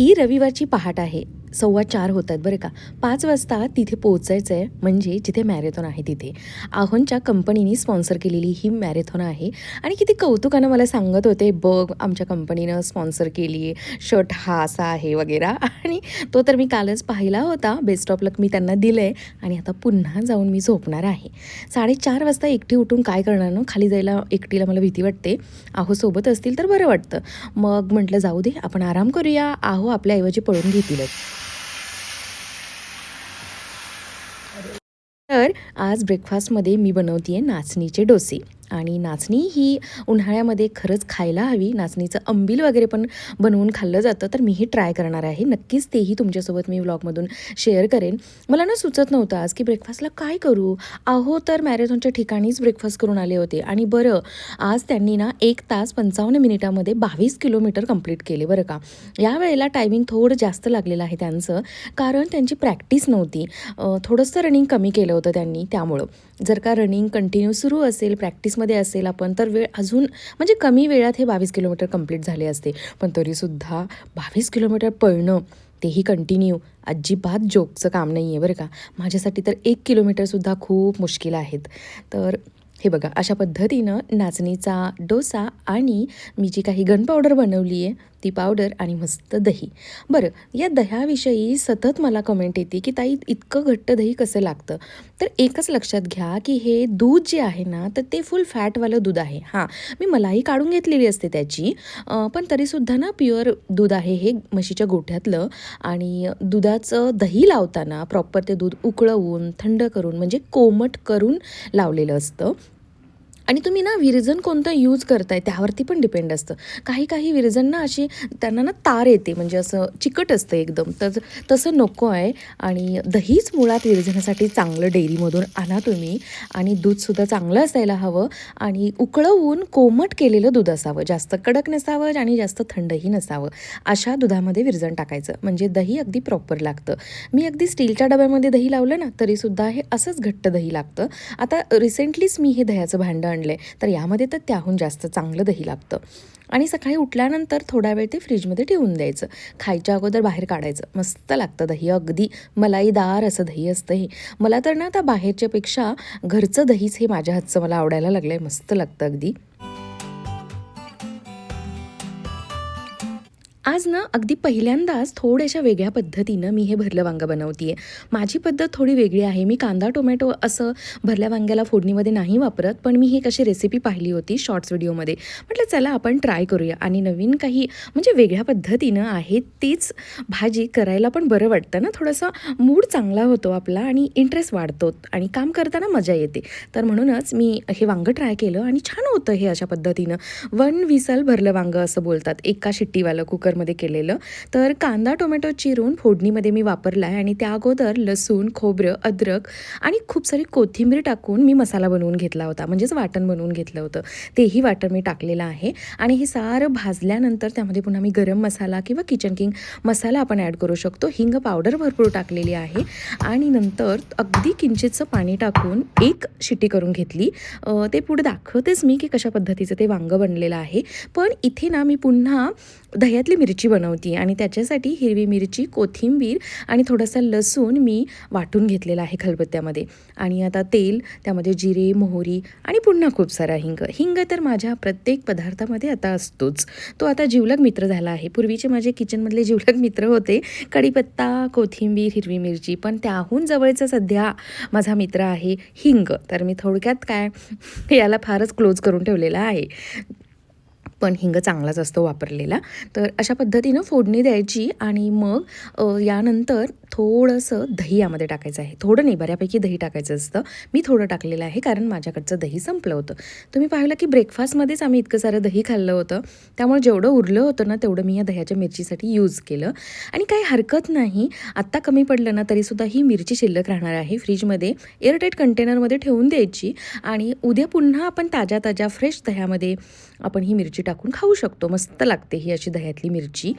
ही रविवारची पहाट आहे. सव्वा चार होत आहेत बरं का. पाच वाजता तिथे पोचायचं आहे म्हणजे जिथे मॅरेथॉन आहे तिथे. आहोनच्या कंपनीने स्पॉन्सर केलेली ही मॅरेथॉन आहे. आणि किती कौतुकानं मला सांगत होते बघ आमच्या कंपनीनं स्पॉन्सर केली आहे शर्ट हा असा आहे वगैरे. आणि तो तर मी कालच पाहिला होता. बेस्ट ऑफ लक मी त्यांना दिलं आहे आणि आता पुन्हा जाऊन मी झोपणार आहे. साडेचार वाजता एकटी उठून काय करणार ना? खाली जायला एकटीला मला भीती वाटते. आहो सोबत असतील तर बरं वाटतं. मग म्हटलं जाऊ दे आपण आराम करूया. आहो आपल्याऐवजी पळून घेतीलच तर आज ब्रेकफास्टमध्ये मी बनवते आहे नाचणीचे डोसे. आणि नाचणी ही उन्हाळ्यामध्ये खरंच खायला हवी. नाचणीचं अंबील वगैरे पण बनवून खाल्लं जातं. तर मीही ट्राय करणार आहे. नक्कीच तेही तुमच्यासोबत मी व्लॉगमधून शेअर करेन. मला ना सुचत नव्हतं आज की ब्रेकफास्टला काय करू? आहो तर मॅरेथॉनच्या ठिकाणीच ब्रेकफास्ट करून आले होते. आणि बरं आज त्यांनी ना एक तास पंचावन्न मिनिटामध्ये बावीस किलोमीटर कंप्लीट केले बरं का? या वेळेला टायमिंग थोडं जास्त लागलेलं आहे त्यांचं. कारण त्यांची प्रॅक्टिस नव्हती. थोडंसं रनिंग कमी केलं होतं त्यांनी त्यामुळं. जर का रनिंग कंटिन्यू सुरू असेल प्रॅक्टिस मध्ये असेल आपण तर वेळ अजून म्हणजे कमी वेळात हे बावीस किलोमीटर कंप्लीट झाले असते. पण तरीसुद्धा बावीस किलोमीटर पळणं तेही कंटिन्यू अजिबात जोकचं काम नाही आहे बरं का. माझ्यासाठी तर एक किलोमीटरसुद्धा खूप मुश्किल आहेत. तर हे बघा अशा पद्धतीनं नाचणीचा डोसा आणि मी जी काही गन पावडर बनवली आहे ती पावडर आणि मस्त दही. बरं या दह्याविषयी सतत मला कमेंट येते की ताई इतकं घट्ट दही कसं लागतं? तर एकच लक्षात घ्या की हे दूध जे आहे ना तर ते फुल फॅटवालं दूध आहे. हां मी मलाई काढून घेतलेली असते त्याची पण तरीसुद्धा ना प्युअर दूध आहे हे म्हशीच्या गोठ्यातलं आणि दुधाचं दही लावताना प्रॉपर ते दूध उकळवून थंड करून म्हणजे कोमट करून लावलेलं असतं. आणि तुम्ही ना विरजन कोणतं यूज करताय त्यावरती पण डिपेंड असतं. काही काही विरजन ना अशी त्यांना ना तार येते म्हणजे असं चिकट असतं एकदम. तर तसं नको आहे. आणि दहीच मुळात विरजनासाठी चांगलं डेअरीमधून आणा तुम्ही. आणि दूधसुद्धा चांगलं असायला हवं. आणि उकळवून कोमट केलेलं दूध असावं. जास्त कडक नसावं आणि जास्त थंडही नसावं. अशा दुधामध्ये विरजण टाकायचं. म्हणजे दही अगदी प्रॉपर लागतं. मी अगदी स्टीलच्या डब्यामध्ये दही लावलं ना तरीसुद्धा हे असंच घट्ट दही लागतं. आता रिसेंटलीच मी हे दह्याचं भांडं आणलं आहे तर यामध्ये तर त्याहून जास्त चांगलं दही लागतं. आणि सकाळी उठल्यानंतर थोडा वेळ ते फ्रीजमध्ये ठेवून द्यायचं. खायच्या अगोदर बाहेर काढायचं. मस्त लागतं दही अगदी मलाईदार असं दही असतं हे मला तर ना आता बाहेरच्यापेक्षा घरचं दहीच हे माझ्या हातचं मला आवडायला लागलं आहे मस्त लागतं अगदी. आज ना अगदी पहिल्यांदाच थोड्याशा वेगळ्या पद्धतीनं मी हे भरलं वांगं बनवते आहे माझी पद्धत थोडी वेगळी आहे. मी कांदा टोमॅटो असं भरल्या वांग्याला फोडणीमध्ये नाही वापरत पण मी ही कशी रेसिपी पाहिली होती शॉर्ट्स व्हिडिओमध्ये म्हटलं चला आपण ट्राय करूया. आणि नवीन काही म्हणजे वेगळ्या पद्धतीनं आहे तीच भाजी करायला पण बरं वाटतं ना. थोडासा मूड चांगला होतो आपला आणि इंटरेस्ट वाढतो आणि काम करताना मजा येते. तर म्हणूनच मी हे वांगं ट्राय केलं आणि छान होतं हे अशा पद्धतीनं. वन विसल भरलं वांगं असं बोलतात. एका शिट्टीवालं कुकर कुकरमध्ये केलेलं. तर कांदा टोमॅटो चिरून फोडणीमध्ये मी वापरला आहे आणि त्या अगोदर लसूण खोबरं अद्रक आणि खूप सारी कोथिंबीर टाकून मी मसाला बनवून घेतला होता. म्हणजेच वाटण बनवून घेतलं होतं. तेही वाटण मी टाकलेलं आहे आणि हे सारं भाजल्यानंतर त्यामध्ये पुन्हा मी गरम मसाला किंवा किचन किंग मसाला आपण ॲड करू शकतो. हिंग पावडर भरपूर टाकलेली आहे आणि नंतर अगदी किंचितचं पाणी टाकून एक शिट्टी करून घेतली. ते पुढे दाखवतेच मी की कशा पद्धतीचं ते वांगं बनलेलं आहे. पण इथे ना मी पुन्हा दह्यातली मिरची बनवते आणि त्याच्यासाठी हिरवी मिरची कोथिंबीर आणि थोडासा लसूण मी वाटून घेतलेला आहे खलबत्त्यामध्ये. आणि आता तेल त्यामध्ये जिरे मोहरी आणि पुन्हा खूप सारा हिंग. हिंग तर माझ्या प्रत्येक पदार्थामध्ये आता असतोच. तो आता जिवलग मित्र झाला आहे. पूर्वीचे माझे किचनमधले जिवलग मित्र होते. कढीपत्ता कोथिंबीर हिरवी मिरची. पण त्याहून जवळचा सध्या माझा मित्र आहे हिंग. तर मी थोडक्यात काय याला फारच क्लोज करून ठेवलेला आहे. पण हिंग चांगलाच असतो वापरलेला. तर अशा पद्धतीनं फोडणी द्यायची आणि मग यानंतर थोडंसं दही यामध्ये टाकायचं आहे. थोडं नाही बऱ्यापैकी दही टाकायचं असतं. मी थोडं टाकलेलं आहे कारण माझ्याकडचं दही संपलं होतं. तुम्ही पाहिलं की ब्रेकफास्टमध्येच आम्ही इतकं सारं दही खाल्लं होतं. त्यामुळे जेवढं उरलं होतं ना तेवढं मी या दह्याच्या मिरचीसाठी यूज केलं. आणि काही हरकत नाही. आत्ता कमी पडलं ना तरीसुद्धा ही मिरची शिल्लक राहणार आहे. फ्रीजमध्ये एअरटाईट कंटेनरमध्ये ठेवून द्यायची. आणि उद्या पुन्हा आपण ताज्या ताज्या फ्रेश दह्यामध्ये आपण ही मिरची टाकून खाऊ शकतो. मस्त लागते ही अशी दह्यातली मिरची.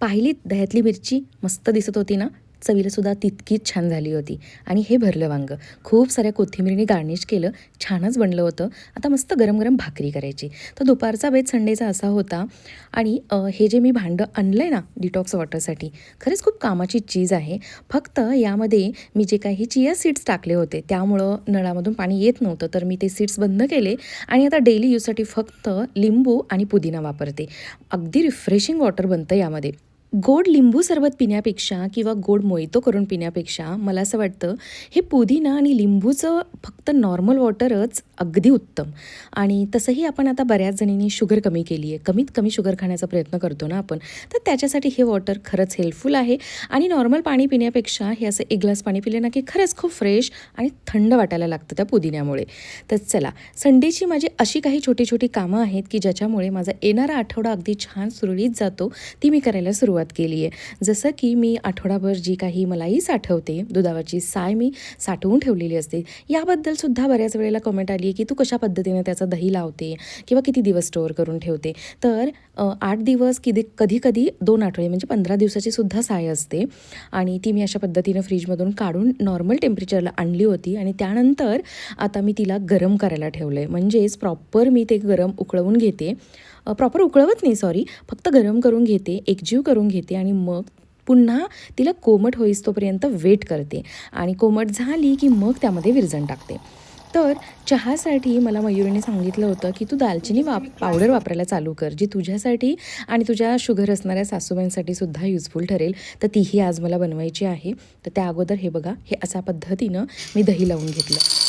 पाहिलीत दह्यातली मिरची मस्त दिसत होती ना? चवीलासुद्धा तितकीच छान झाली होती. आणि हे भरलं वांगं. खूप साऱ्या कोथिंबीरीने गार्निश केलं. छानच बनलं होतं. आता मस्त गरम गरम भाकरी करायची. तर दुपारचा बेत संडेचा असा होता. आणि हे जे मी भांडं आणलं आहे ना डिटॉक्स वॉटरसाठी खरंच खूप कामाची चीज आहे. फक्त यामध्ये मी जे काही चिया सीड्स टाकले होते त्यामुळं नळामधून पाणी येत नव्हतं. तर मी ते सीड्स बंद केले. आणि आता डेली यूजसाठी फक्त लिंबू आणि पुदिना वापरते. अगदी रिफ्रेशिंग वॉटर बनतं यामध्ये. गोड लिंबू सरबत पिण्यापेक्षा किंवा गोड मोहितो करून पिण्यापेक्षा मला असं वाटतं हे पुदिना आणि लिंबूचं फक्त नॉर्मल वॉटरच अगदी उत्तम. आणि तसंही आपण आता बऱ्याच जणींनी शुगर कमी केली आहे कमीत कमी शुगर खाण्याचा प्रयत्न करतो ना आपण. तर त्याच्यासाठी हे वॉटर खरंच हेल्पफुल आहे. आणि नॉर्मल पाणी पिण्यापेक्षा हे असं एक ग्लास पाणी पिले ना की खरंच खूप फ्रेश आणि थंड वाटायला लागतं त्या पुदिन्यामुळे. तर चला संडेची माझी अशी काही छोटी छोटी कामं आहेत की ज्याच्यामुळे माझा येणारा आठवडा अगदी छान सुरळीत जातो ती मी करायला सुरुवात सुरुवात केली आहे जसं की मी आठवडाभर जी काही मलाही साठवते दुधावरची साय मी साठवून ठेवलेली असते याबद्दलसुद्धा बऱ्याच वेळेला कमेंट आली आहे की तू कशा पद्धतीने त्याचं दही लावते किंवा किती दिवस स्टोअर करून ठेवते. तर आठ दिवस किती कधी कधी दोन आठवडे म्हणजे पंधरा दिवसाची सुद्धा साय असते आणि ती मी अशा पद्धतीनं फ्रीजमधून काढून नॉर्मल टेम्परेचरला आणली होती आणि त्यानंतर आता मी तिला गरम करायला ठेवलं आहे म्हणजेच प्रॉपर मी ते गरम उकळवून घेते. प्रॉपर उकळवत नाही सॉरी फक्त गरम करून घेते एकजीव करून घेते आणि मग पुन्हा तिला कोमट होईस्तोपर्यंत वेट करते आणि कोमट झाली की मग त्यामध्ये विरजण टाकते. तर चहासाठी मला मयुरीने सांगितलं होतं की तू दालचिनी वाप पावडर वापरायला चालू कर जी तुझ्यासाठी आणि तुझ्या शुगर असणाऱ्या सासूबाईंसाठी सुद्धा युजफुल ठरेल. तर तीही आज मला बनवायची आहे. तर त्या अगोदर हे बघा हे अशा पद्धतीनं मी दही लावून घेतलं.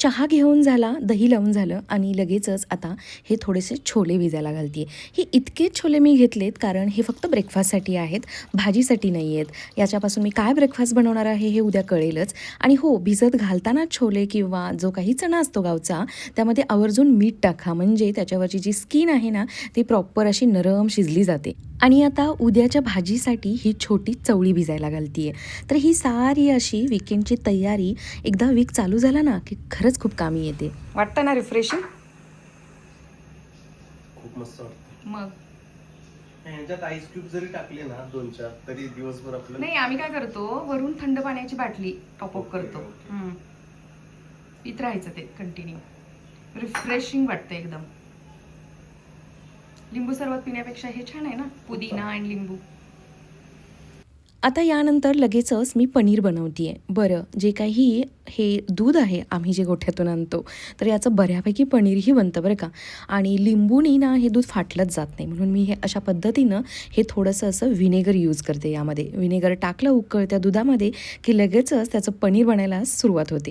चहा घेऊन झाला दही लावून झालं आणि लगेचच आता हे थोडेसे छोले भिजायला घालते हे इतकेच छोले मी घेतलेत कारण हे फक्त ब्रेकफास्टसाठी आहेत भाजीसाठी नाही आहेत याच्यापासून मी काय ब्रेकफास्ट बनवणार आहे हे उद्या कळेलच. आणि हो भिजत घालताना छोले किंवा जो काही चणा असतो गावचा त्यामध्ये आवर्जून मीठ टाका. म्हणजे त्याच्यावरची जी स्किन आहे ना ती प्रॉपर अशी नरम शिजली जाते. आणि आता उद्याच्या भाजीसाठी ही छोटी चवळी भिजायला घालते तर ही सारी अशी विकेंडची तयारी एकदा वीक चालू झाला ना की खरंच खूप कामी येते. वाटतं ना रिफ्रेशिंग खूप मस्त वाटतं. मग? ह्याच्यात आईस क्यूब जरी टाकले ना दोन चार तरी दिवसभर आपलं नाही आम्ही काय करतो वरून थंड पाण्याची बाटली टॉपअप करतो. पित राहायचं ते कंटिन्यू रिफ्रेशिंग वाटतं एकदम. लिंबू सरबत पिण्यापेक्षा हे छान आहे ना पुदिना आणि लिंबू. आता यानंतर लगेचच मी पनीर बनवते आहे बरं जे काही हे दूध आहे आम्ही जे गोठ्यातून आणतो तर याचं बऱ्यापैकी पनीरही बनतं बरं का. आणि लिंबूनी ना हे दूध फाटलंच जात नाही. म्हणून मी हे अशा पद्धतीनं हे थोडंसं असं व्हिनेगर यूज करते यामध्ये. व्हिनेगर टाकलं उकळत्या दुधामध्ये की लगेचच त्याचं पनीर बनायला सुरुवात होते.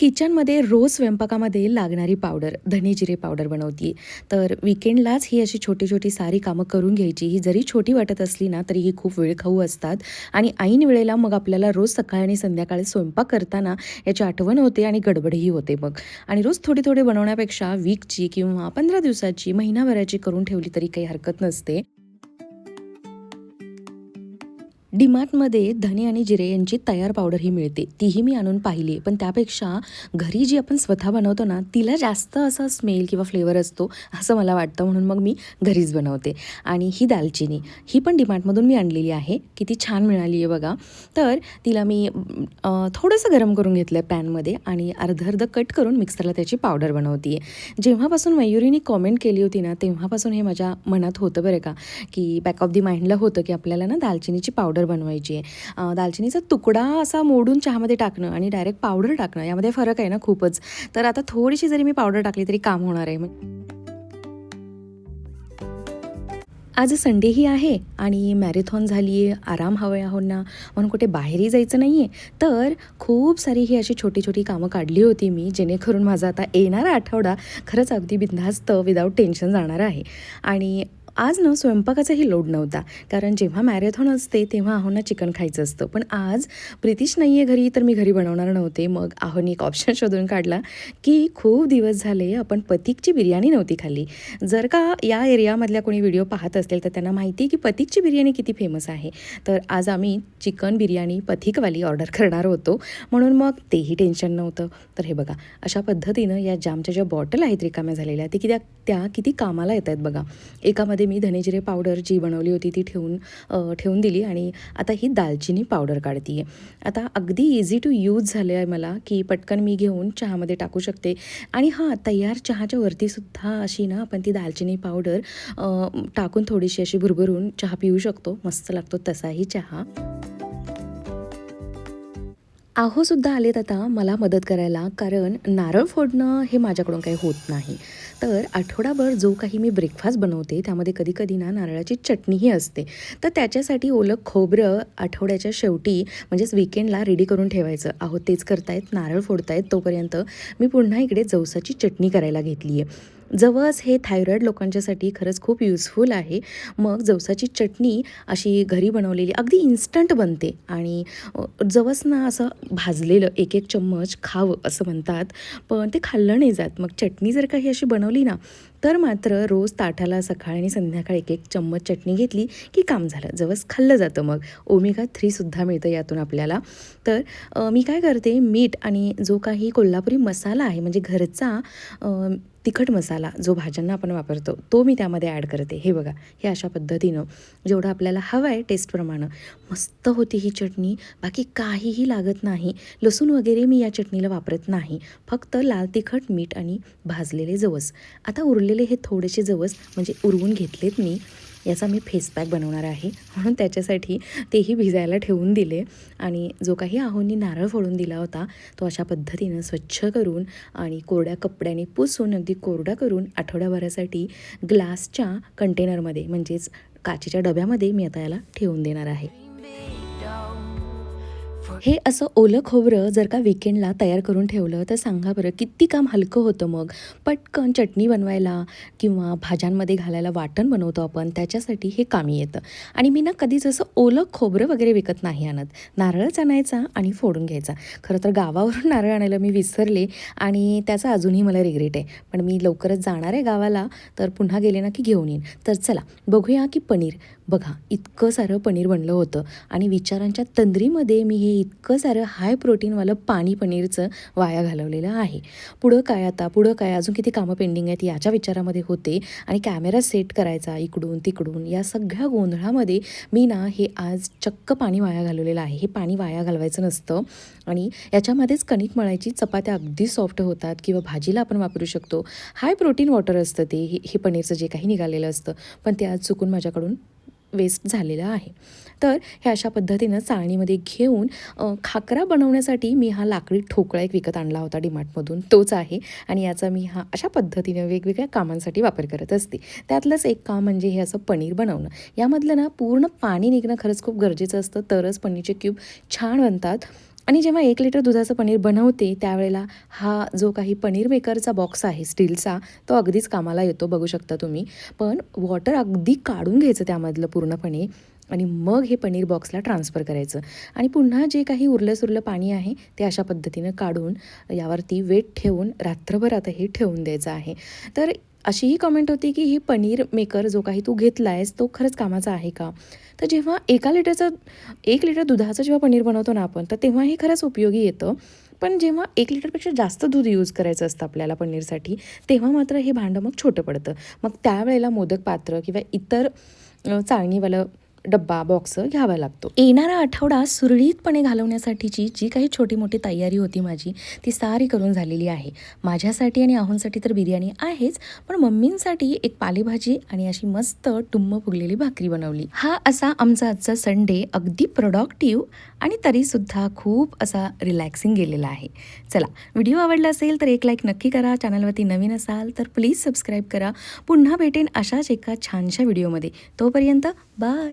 किचनमध्ये रोज स्वयंपाकामध्ये लागणारी पावडर धने जिरे पावडर बनवते. तर विकेंडलाच ही अशी छोटी छोटी सारी कामं करून घ्यायची. ही जरी छोटी वाटत असली ना तरी ही खूप वेळ खाऊ असतात. आणि ऐन वेळेला मग आपल्याला रोज सकाळी आणि संध्याकाळी स्वयंपाक करताना याची आठवण होते आणि गडबडही होते मग. आणि रोज थोडी थोडी बनवण्यापेक्षा वीकची किंवा पंधरा दिवसाची महिनाभराची करून ठेवली तरी काही हरकत नसते. डीमार्टमध्ये धने आणि जिरे यांची तयार पावडर ही मिळते. तीही मी आणून पाहिली पण त्यापेक्षा घरी जी आपण स्वतः बनवतो ना तिला जास्त असा स्मेल किंवा फ्लेवर असतो असं मला वाटतं. म्हणून मग मी घरीच बनवते. आणि ही दालचिनी ही पण डीमार्टमधून मी आणलेली आहे. किती छान मिळाली आहे बघा. तर तिला मी थोडंसं गरम करून घेतलं आहे पॅनमध्ये आणि अर्ध अर्ध कट करून मिक्सरला त्याची पावडर बनवते आहे जेव्हापासून मयुरीने कॉमेंट केली होती ना तेव्हापासून हे माझ्या मनात होतं बरं का की बॅक ऑफ दी माइंडला होतं की आपल्याला ना दालचिनीची पावडर बनवायची आहे. दालचिनीचा तुकडा असा मोडून चहामध्ये टाकणं आणि डायरेक्ट पावडर टाकणं यामध्ये फरक आहे ना खूपच. तर आता थोडीशी जरी मी पावडर टाकली तरी काम होणार आहे. आज संडेही आहे आणि मॅरेथॉन झाली आहे. आराम हवे आहो ना. म्हणून कुठे बाहेरही जायचं नाही आहे तर खूप सारी ही अशी छोटी छोटी कामं काढली होती मी जेणेकरून माझा आता येणारा आठवडा खरंच अगदी बिनधास्त विदाऊट टेन्शन जाणार आहे. आणि आज ना स्वयंपाकाचाही लोड नव्हता. कारण जेव्हा मॅरेथॉन असते तेव्हा आहोना चिकन खायचं असतं. पण आज प्रितीश नाही आहे घरी तर मी घरी बनवणार नव्हते. मग आहोनी एक ऑप्शन शोधून काढला की खूप दिवस झाले आपण पतिकची बिर्याणी नव्हती खाल्ली. जर का या एरियामधल्या कोणी व्हिडिओ पाहत असेल तर त्यांना माहिती आहे की पतिकची बिर्याणी किती फेमस आहे. तर आज आम्ही चिकन बिर्याणी पथिकवाली ऑर्डर करणार होतो. म्हणून मग तेही टेन्शन नव्हतं. तर हे बघा अशा पद्धतीनं या जामच्या ज्या बॉटल आहेत रिकाम्या झालेल्या ते कित्या त्या त्या किती कामाला येत आहेत बघा. एकामध्ये यामध्ये मी धनेजिरे पावडर जी बनवली होती ती ठेवून ठेवून दिली आणि आता ही दालचिनी पावडर काढते आहे आता अगदी इझी टू यूज झालं आहे मला की पटकन मी घेऊन चहामध्ये टाकू शकते. आणि हां तयार चहाच्या वरतीसुद्धा अशी ना आपण ती दालचिनी पावडर टाकून थोडीशी अशी भुरभरून चहा पिऊ शकतो. मस्त लागतो तसाही चहा. आहोसुद्धा आलेत आता मला मदत करायला कारण नारळ फोडणं हे माझ्याकडून काही होत नाही. तर आठवडाभर जो काही मी ब्रेकफास्ट बनवते त्यामध्ये कधी कधी ना नारळाची चटणीही असते. तर त्याच्यासाठी ओलं खोबरं आठवड्याच्या शेवटी म्हणजेच विकेंडला रेडी करून ठेवायचं. आहो तेच करतायत नारळ फोडतायत तोपर्यंत मी पुन्हा इकडे जवसाची चटणी करायला घेतली आहे जवस हे थायरॉईड लोकांच्यासाठी खरंच खूप युजफुल आहे. मग जवसाची चटणी अशी घरी बनवलेली अगदी इन्स्टंट बनते. आणि जवस ना असं भाजलेलं एक एक चम्मच खावं असं म्हणतात. पण ते खाल्लं नाही जात. मग चटणी जर काही अशी बनवली ना तर मात्र रोज ताटाला सकाळ आणि संध्याकाळ एक एक चम्मच चटणी घेतली की काम झालं. जवस खाल्लं जातं मग. ओमेगा थ्रीसुद्धा मिळतं यातून आपल्याला. तर मी काय करते मीठ आणि जो काही कोल्हापुरी मसाला आहे म्हणजे घरचा तिखट मसाला जो भाज्यांना आपण वापरतो तो मी त्यामध्ये ॲड करते. हे बघा हे अशा पद्धतीनं जेवढं आपल्याला हवं आहे टेस्टप्रमाणे मस्त होती ही चटणी बाकी काहीही लागत नाही. लसूण वगैरे मी या चटणीला वापरत नाही. फक्त लाल तिखट मीठ आणि भाजलेले जवस. आता उरलेले हे थोडेसे जवस म्हणजे उरवून घेतलेत मी. याचा मी फेस पॅक बनवणार आहे. म्हणून त्याच्यासाठी तेही भिजायला ठेवून दिले. आणि जो काही आहोंनी नारळ फोडून दिला होता तो अशा पद्धतीनं स्वच्छ करून आणि कोरड्या कपड्याने पुसून अगदी कोरडा करून आठवड्याभरासाठी ग्लासच्या कंटेनरमध्ये म्हणजेच काचेच्या डब्यामध्ये मी आता याला ठेवून देणार आहे. हे असं ओलं खोबरं जर का विकेंडला तयार करून ठेवलं तर सांगा बरं किती काम हलकं होतं मग? पटकन चटणी बनवायला किंवा भाज्यांमध्ये घालायला वाटण बनवतो आपण त्याच्यासाठी हे कामी येतं. आणि मी ना कधीच असं ओलं खोबरं वगैरे विकत नाही आणत. नारळच आणायचा आणि फोडून घ्यायचा. खरं तर गावावरून नारळ आणायला मी विसरले आणि त्याचा अजूनही मला रिग्रेट आहे. पण मी लवकरच जाणार आहे गावाला तर पुन्हा गेले ना की घेऊन येईन. तर चला बघूया की पनीर. बघा इतकं सारं पनीर बनलं होतं आणि विचारांच्या तंद्रीमध्ये मी हे इतकं सारं हाय प्रोटीनवालं पाणी पनीरचं वाया घालवलेलं आहे. पुढं काय आता? पुढं काय? अजून किती कामं पेंडिंग आहेत याच्या विचारामध्ये होते आणि कॅमेरा सेट करायचा इकडून तिकडून. या सगळ्या गोंधळामध्ये मी ना हे आज चक्क पाणी वाया घालवलेलं आहे. हे पाणी वाया घालवायचं नसतं आणि याच्यामध्येच कणिक मळायची चपात्या अगदी सॉफ्ट होतात किंवा भाजीला आपण वापरू शकतो. हाय प्रोटीन वॉटर असतं ते. हे हे पनीरचं जे काही निघालेलं असतं. पण ते आज चुकून माझ्याकडून वेस्ट झालेलं आहे. तर हे अशा पद्धतीनं चाळणीमध्ये घेऊन खाकरा बनवण्यासाठी मी हा लाकडी ठोकळा एक विकत आणला होता डिमार्टमधून. तोच आहे आणि याचा मी हा अशा पद्धतीनं वेगवेगळ्या कामांसाठी वापर करत असते. त्यातलंच एक काम म्हणजे हे असं पनीर बनवणं. यामधलं ना पूर्ण पाणी निघणं खरंच खूप गरजेचं असतं. तरच पनीरचे क्यूब छान बनतात. आणि जेव्हा एक लिटर दुधाचं पनीर बनवते त्यावेळेला हा जो काही पनीर मेकरचा बॉक्स आहे स्टीलचा तो अगदीच कामाला येतो बघू शकता तुम्ही. पण वॉटर अगदी काढून घ्यायचं त्यामधलं पूर्णपणे आणि मग हे पनीर बॉक्सला ट्रान्सफर करायचं. आणि पुन्हा जे काही उरलं सुरलं पाणी आहे ते अशा पद्धतीनं काढून यावरती वेट ठेवून रात्रभर आता हे ठेवून द्यायचं आहे. तर अशीही कमेंट होती की ही पनीर मेकर जो काही तू घेतला आहेस तो खरंच कामाचा आहे का? तर जेव्हा एका लिटरचं एक लिटर दुधाचं जेव्हा पनीर बनवतो ना आपण तर तेव्हा हे खरंच उपयोगी येतं. पण जेव्हा एक लिटरपेक्षा जास्त दूध यूज करायचं असतं आपल्याला पनीरसाठी तेव्हा मात्र हे भांडं मग छोटं पडतं. मग त्यावेळेला मोदक पात्र किंवा इतर चाळणीवालं डब्बा बॉक्स घ्यावा लागतो. येणारा आठवडा सुरळीतपणे घालवण्यासाठीची जी काही छोटी मोठी तयारी होती माझी ती सारी करून झालेली आहे. माझ्यासाठी आणि आहोंसाठी तर बिर्याणी आहेच पण मम्मींसाठी एक पालेभाजी आणि अशी मस्त टुंब फुगलेली भाकरी बनवली. हा असा आमचा आजचा संडे अगदी प्रोडक्टिव्ह आणि तरीसुद्धा खूप असा रिलॅक्सिंग गेलेला आहे. चला व्हिडिओ आवडला असेल तर एक लाईक नक्की करा चॅनलवरती नवीन असाल तर प्लीज सबस्क्राईब करा. पुन्हा भेटेन अशाच एका छानशा व्हिडिओमध्ये तोपर्यंत बाय